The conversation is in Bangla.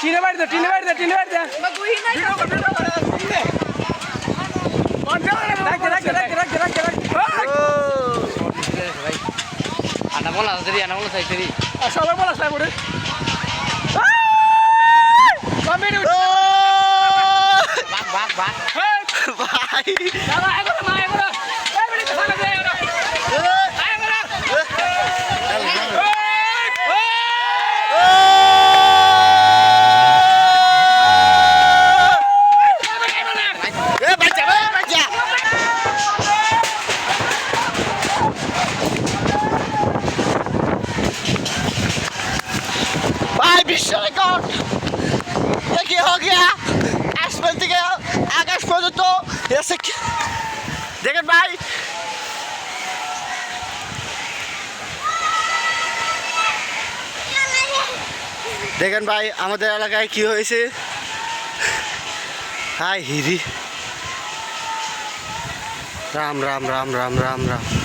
টিনে বাড়ি দে টিনে বাড়ি দে টিনে বাড়ি দে Baguhin na ito. রাখ দে রাখ দে রাখ দে রাখ দে এই বিশ্ব রেকর্ড দেখি হোক আসমান থেকে আকাশ পর্যন্ত এসে দেখেন ভাই। দেখেন ভাই, আমাদের এলাকায় কি হয়েছে? হাই, হিরি। রাম রাম রাম রাম রাম রাম।